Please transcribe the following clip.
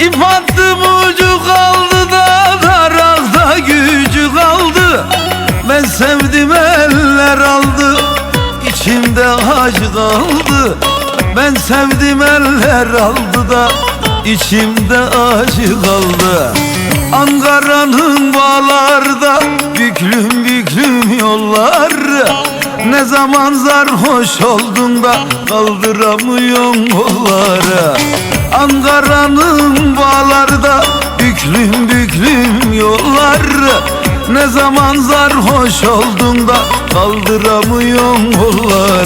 İp attım ucu kaldı da Darakta gücü kaldı. Ben sevdim eller aldı İçimde acı kaldı. Ben sevdim eller aldı da İçimde acı kaldı. Ankara'nın bağlarda Büklüm büklüm yollar. Ne zaman sarhoş oldun da Kaldıramıyorsun kolları. Ankara'nın Büklüm büklüm yollar. Ne zaman sarhoş oldun da Kaldıramıyorsun kolları